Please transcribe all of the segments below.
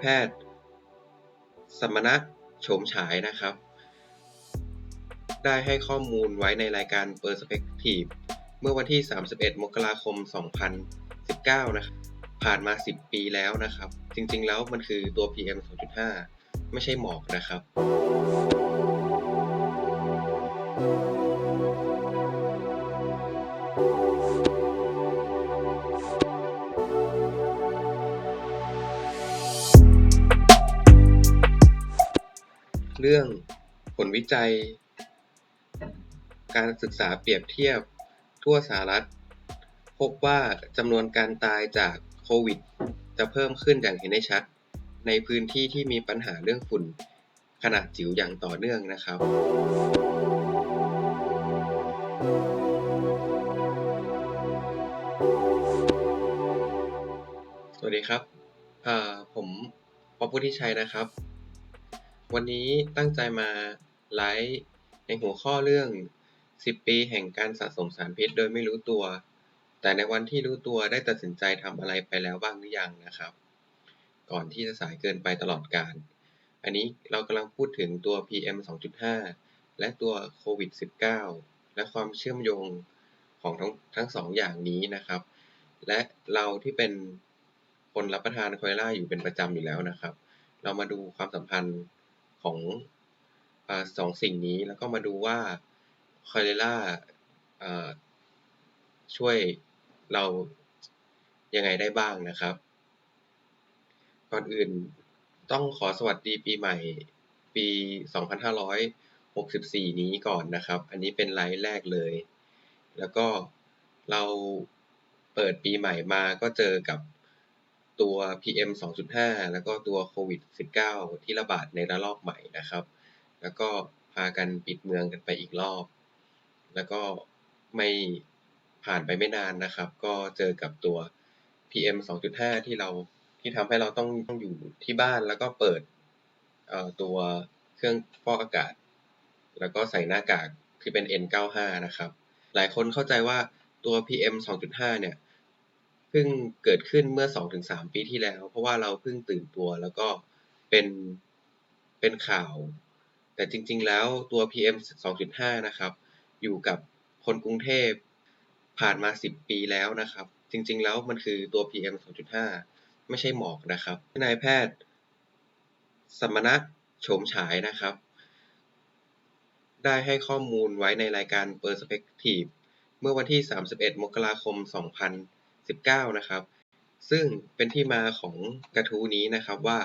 แพทย์ สมณะโฉมฉายนะครับ ได้ให้ข้อมูลไว้ในรายการ Perspective เมื่อวันที่ 31 มกราคม 2019 นะครับ ผ่านมา 10 ปีแล้วนะครับ จริงๆ แล้วมันคือตัว PM 2.5 ไม่ใช่หมอกนะครับ เรื่องผลวิจัย การศึกษาเปรียบเทียบทั่วสหรัฐ พบว่าจำนวนการตายจากโควิด จะเพิ่มขึ้นอย่างเห็นได้ชัด ในพื้นที่ที่มีปัญหาเรื่องฝุ่นขนาดจิ๋วอย่างต่อเนื่องนะครับ สวัสดีครับผมป๊อปพุทธิชัยนะครับ วันนี้ตั้งใจมาไลฟ์ในหัวข้อเรื่อง 10 ปีแห่งการสะสมสารพิษโดยไม่รู้ตัว แต่ในวันที่รู้ตัวได้ตัดสินใจทำอะไรไปแล้วบ้างหรือยังนะครับ ก่อนที่จะสายเกินไปตลอดการ อันนี้เรากำลังพูดถึงตัว PM 2.5 และตัวโควิด -19 และความเชื่อมโยงของทั้งทั้งสองอย่างนี้นะครับ และเราที่เป็นคนรับประทานคเอล่าอยู่เป็นประจำอยู่แล้วนะครับ เรามาดูความสัมพันธ์ ของอสองสิ่งนี้ แล้วก็มาดูว่าโคเอล่าช่วยเรายังไงได้บ้างนะครับ ก่อนอื่นต้องขอสวัสดีปีใหม่ปี 2564 นี้ก่อนนะครับ อันนี้เป็นไลฟ์แรกเลย แล้วก็เราเปิดปีใหม่มาก็เจอกับ ตัว PM 2.5 แล้วก็ตัวโควิด 19 ที่ระบาดในระลอกใหม่นะครับ แล้วก็พากันปิดเมืองกันไปอีกรอบ แล้วก็ไม่ผ่านไปไม่นานนะครับ ก็เจอกับตัว PM 2.5 ที่เราที่ทำให้เราต้องต้องอยู่ที่บ้านแล้วก็เปิดตัวเครื่องฟอกอากาศ แล้วก็ใส่หน้ากากที่เป็น N95 นะครับ หลายคนเข้าใจว่าตัว PM 2.5 เนี่ย เพิ่งเกิดขึ้นเมื่อ2-3ปีที่แล้ว เพราะว่าเราเพิ่งตื่นตัวแล้วก็เป็นเป็นข่าว แต่จริง ๆ แล้วตัว PM 2.5 นะครับ อยู่กับคนกรุงเทพผ่านมา 10 ปีแล้วนะครับ จริง ๆ แล้วมันคือตัว PM 2.5 ไม่ใช่หมอกนะครับนายแพทย์ สมณะโฉมฉายนะครับ ได้ให้ข้อมูลไว้ในรายการ Perspective เมื่อวันที่ 31 มกราคม 19 นะครับ ซึ่งเป็นที่มาของกระทู้นี้นะครับว่า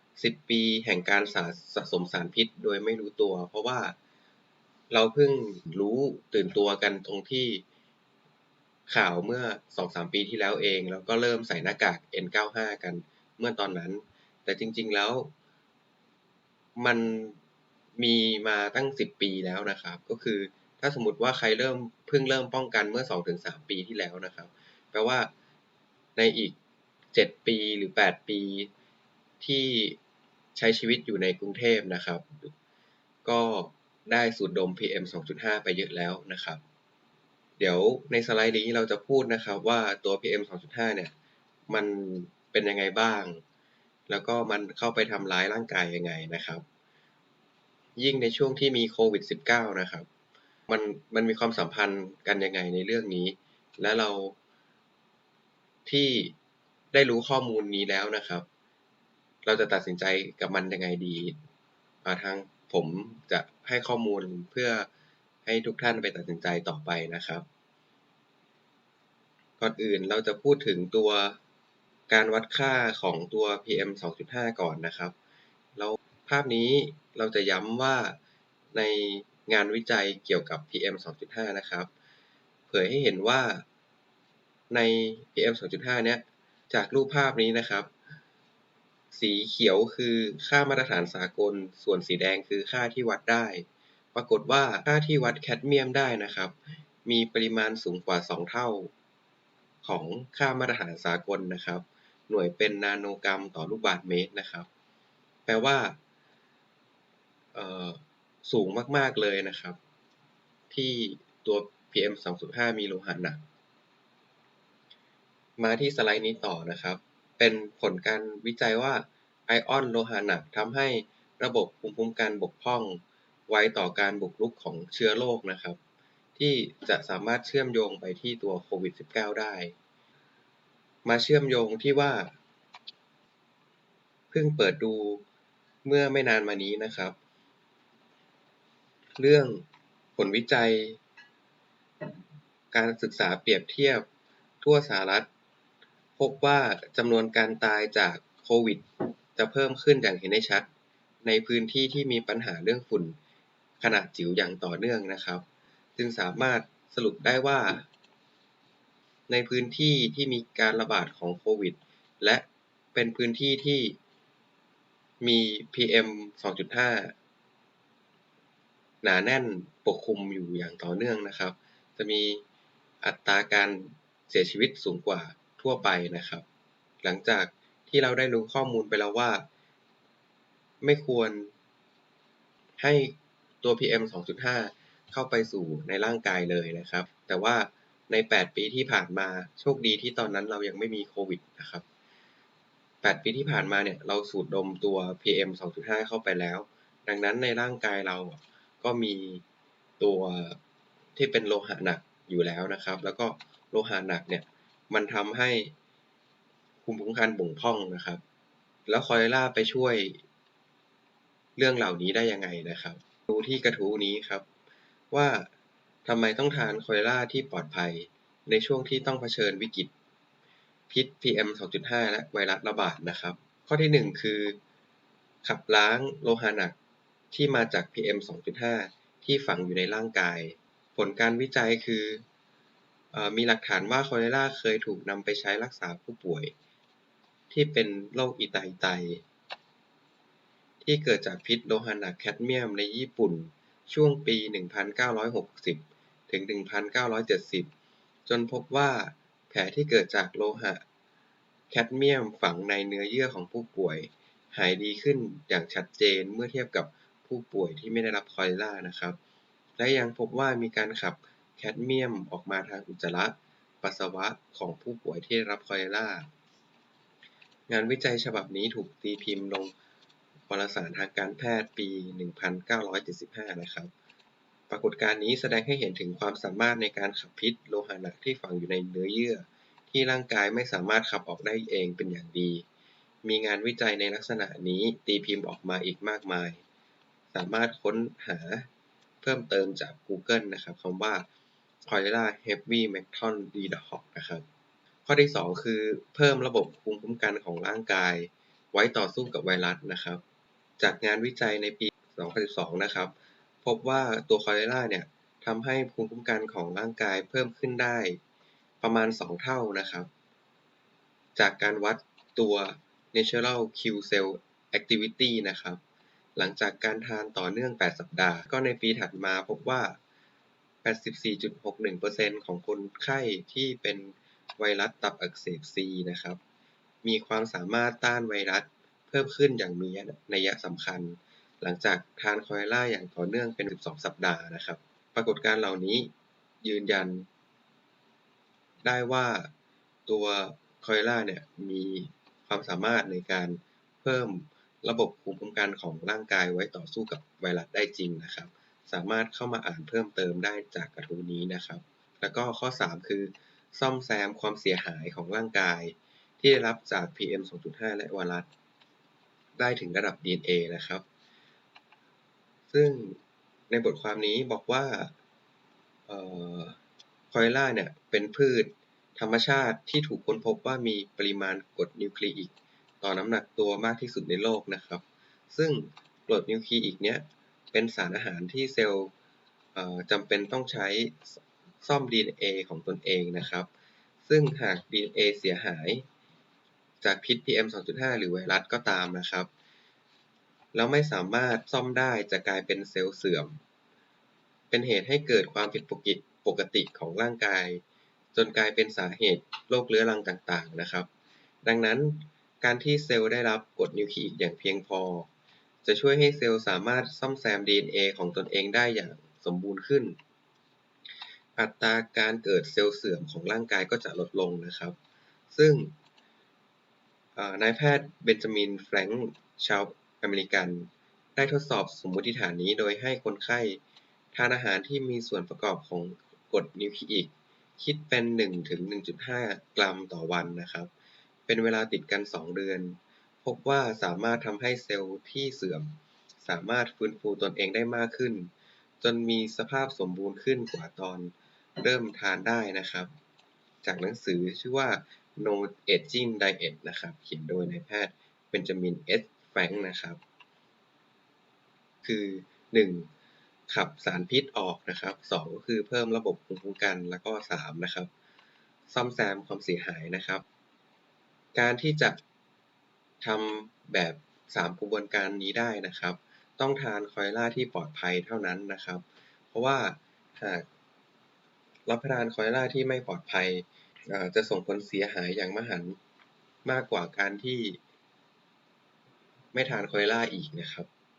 10 ปีแห่งการสะสะสมสารพิษโดยไม่รู้ตัว เพราะว่าเราเพิ่งรู้ตื่นตัวกันตรงที่ข่าวเมื่อ 2-3 ปีที่แล้วเอง แล้วก็เริ่มใส่หน้ากาก N95 กันเมื่อตอนนั้น แต่จริง ๆแล้ว มันมีมาตั้ง 10 ปีแล้วนะครับ ก็คือถ้าสมมติว่าใครเริ่มเพิ่งเริ่มป้องกันเมื่อ 2-3 ปีที่แล้วนะครับ แปลว่าในอีก 7 ปีหรือ 8 ปีที่ใช้ชีวิตอยู่ในกรุงเทพนะครับ ก็ได้สูดดม PM 2.5 ไปเยอะแล้วนะครับ เดี๋ยวในสไลด์นี้เราจะพูดนะครับว่าตัว PM 2.5 เนี่ย มันเป็นยังไงบ้าง แล้วก็มันเข้าไปทำร้ายร่างกายยังไงนะครับ ยิ่งในช่วงที่มีโควิด -19 นะครับ มันมันมีความสัมพันธ์กันยังไงในเรื่องนี้ และเรา ที่ได้รู้ข้อมูลนี้แล้วนะครับ เราจะตัดสินใจกับมันยังไงดีทางผมจะให้ข้อมูลเพื่อให้ทุกท่านไปตัดสินใจต่อไปนะครับ ก่อนอื่นเราจะพูดถึงตัวการวัดค่าของตัว PM 2.5 ก่อนนะครับเราภาพนี้เราจะย้ำว่าในงานวิจัยเกี่ยวกับ PM 2.5 นะครับ เผยให้เห็นว่า ใน PM 2.5 เนี้ยจากรูปภาพนี้นะครับ สีเขียวคือค่ามาตรฐานสากล ส่วนสีแดงคือค่าที่วัดได้ ปรากฏว่าค่าที่วัดแคดเมียมได้นะครับ มีปริมาณสูงกว่า 2 เท่า ของค่ามาตรฐานสากลนะครับ หน่วยเป็นนาโนกรัมต่อลูกบาศก์เมตรนะครับ แปลว่าสูงมาก ๆ เลยนะครับ ที่ตัว PM 2.5 มีโลหะหนัก มาที่สไลด์นี้ต่อนะครับ เป็นผลการวิจัยว่าไอออนโลหะหนักทำให้ระบบภูมิคุ้มกันบกพร่องไวต่อการบุกรุกของเชื้อโรคนะครับ ที่จะสามารถเชื่อมโยงไปที่ตัวโควิด -19 ได้ มาเชื่อมโยงที่ว่า เพิ่งเปิดดูเมื่อไม่นานมานี้นะครับ เรื่องผลวิจัย การศึกษาเปรียบเทียบทั่วสหรัฐ พบว่าจำนวนการตายจากโควิด จะเพิ่มขึ้นอย่างเห็นได้ชัด ในพื้นที่ที่มีปัญหาเรื่องฝุ่นขนาดจิ๋วอย่างต่อเนื่องนะครับ จึงสามารถสรุปได้ว่า ในพื้นที่ที่มีการระบาดของโควิด และเป็นพื้นที่ที่มี PM 2.5 หนาแน่นปกคลุมอยู่อย่างต่อเนื่องนะครับ จะมีอัตราการเสียชีวิตสูงกว่า ทั่วไปนะครับ หลังจากที่เราได้รู้ข้อมูลไปแล้วว่า ไม่ควรให้ตัว PM 2.5 เข้าไปสู่ในร่างกายเลยนะครับ แต่ว่าใน 8 ปีที่ผ่านมาโชคดีที่ตอนนั้นเรายังไม่มีโควิดนะครับ 8 ปีที่ผ่านมาเนี่ยเราสูดดมตัว PM 2.5 เข้าไปแล้ว ดังนั้นในร่างกายเราก็มีตัวที่เป็นโลหะหนักอยู่แล้วนะครับ แล้วก็โลหะหนักเนี่ย มันทำให้ภูมิคุ้มกันบ่งพร่องนะครับ แล้วคอเรล่าไปช่วยเรื่องเหล่านี้ได้ยังไงนะครับ ดูที่กระทู้นี้ครับ ว่าทำไมต้องทานคอเรล่าที่ปลอดภัยในช่วงที่ต้องเผชิญวิกฤตพิษ PM 2.5 และไวรัสระบาดนะครับ ข้อที่ 1 คือ ขับล้างโลหะหนักที่มาจาก PM 2.5 ที่ฝังอยู่ในร่างกาย ผลการวิจัยคือ มีหลักฐานว่าคอเล่าเคยถูกนำไปใช้รักษาผู้ป่วยที่เป็นโรคอิไตไต ที่เกิดจากพิษโลหะหนักแคดเมียมในญี่ปุ่น ช่วงปี 1960 ถึง 1970 จนพบว่าแผลที่เกิดจากโลหะแคดเมียมฝังในเนื้อเยื่อของผู้ป่วย หายดีขึ้นอย่างชัดเจนเมื่อเทียบกับผู้ป่วยที่ไม่ได้รับคอเลรานะครับ และยังพบว่ามีการขับ แคดเมียมออกมาทางอุจจาระปัสสาวะของผู้ป่วยที่ได้รับคอเลรา งานวิจัยฉบับนี้ถูกตีพิมพ์ลงวารสารทางการแพทย์ปี 1975 นะครับ ปรากฏการณ์นี้แสดงให้เห็นถึงความสามารถในการขับพิษโลหะหนักที่ฝังอยู่ในเนื้อเยื่อ ที่ร่างกายไม่สามารถขับออกได้เองเป็นอย่างดี มีงานวิจัยในลักษณะนี้ตีพิมพ์ออกมาอีกมากมาย สามารถค้นหาเพิ่มเติมจาก Google นะครับคำว่า Cholera Heavy Metal Detox นะครับ ข้อที่ 2 คือเพิ่มระบบภูมิคุ้มกันของร่างกาย ไว้ต่อสู้กับไวรัสนะครับ จากงานวิจัยในปี 2012 นะครับ พบว่าตัวคอเลราเนี่ยทำให้ภูมิคุ้มกันของร่างกายเพิ่มขึ้นได้ประมาณ 2 เท่านะครับ จากการวัดตัว natural kill cell activity นะครับ หลังจากการทานต่อเนื่อง 8 สัปดาห์ ก็ในปีถัดมาพบว่า 84.61%ของคนไข้ที่เป็นไวรัสตับอักเสบ C นะครับ มีความสามารถต้านไวรัสเพิ่มขึ้นอย่างมีนัยสำคัญ หลังจากทานคอเรล่าอย่างต่อเนื่องเป็น 12 สัปดาห์นะครับ ปรากฏการเหล่านี้ยืนยัน ได้ว่าตัวคอเรล่าเนี่ยมีความสามารถในการเพิ่มระบบภูมิคุ้มกันของร่างกายไว้ต่อสู้กับไวรัสได้จริงนะครับ สามารถเข้ามาอ่านเพิ่มเติมได้จากกระทู้นี้นะครับ แล้วก็ข้อ 3 คือ ซ่อมแซมความเสียหายของร่างกาย ที่ได้รับจาก PM 2.5 และไวรัสได้ถึงระดับ DNA นะครับ ซึ่งในบทความนี้บอกว่าคอยล่าเนี่ยเป็นพืชธรรมชาติที่ถูกค้นพบว่ามีปริมาณกรดนิวคลีอิก ต่อน้ำหนักตัวมากที่สุดในโลกนะครับ ซึ่งกรดนิวคลีอิกเนี่ย เป็นสารอาหารที่เซลล์จำเป็นต้องใช้ซ่อม DNA ของตนเองนะครับ ซึ่งหาก DNA เสียหาย จากพิษ PM 2.5 หรือไวรัสก็ตามนะครับ แล้วไม่สามารถซ่อมได้จะกลายเป็นเซลล์เสื่อม เป็นเหตุให้เกิดความผิดปกติของร่างกาย จนกลายเป็นสาเหตุโรคเรื้อรังต่างๆนะครับ ดังนั้นการที่เซลล์ได้รับกรดนิวคลีอิกอย่างเพียงพอ จะช่วยให้เซลล์สามารถซ่อมแซม DNA ของตนเองได้อย่างสมบูรณ์ขึ้น อัตราการเกิดเซลล์เสื่อมของร่างกายก็จะลดลงนะครับ ซึ่งนายแพทย์เบนจามินแฟรงค์ชาวอเมริกัน ได้ทดสอบสมมติฐานนี้โดยให้คนไข้ทานอาหารที่มีส่วนประกอบของกรดนิวคลีอิก คิดเป็น1ถึง1.5 กรัมต่อวันนะครับ เป็นเวลาติดกัน 2 เดือน พบว่าสามารถทำให้เซลล์ที่เสื่อม สามารถฟื้นฟูตนเองได้มากขึ้น จนมีสภาพสมบูรณ์ขึ้นกว่าตอนเริ่มทานได้นะครับ จากหนังสือชื่อว่า No Aging Diet นะครับ เขียนโดยนายแพทย์เบนจามินเอสแฟงนะครับ คือ 1. ขับสารพิษออกนะครับ 2 ก็คือเพิ่มระบบภูมิคุ้มกัน แล้วก็ 3 นะครับ ซ่อมแซมความเสียหายนะครับ การที่จะ ทำแบบ 3 กระบวนการนี้ได้นะครับ ต้องทานคอยล่าที่ปลอดภัยเท่านั้นนะครับ เพราะว่าหากรับประทานคอยล่าที่ไม่ปลอดภัยจะส่งผลเสียหายอย่างมหันต์มากกว่าการที่ ไม่ทานคอยล่าอีกนะครับ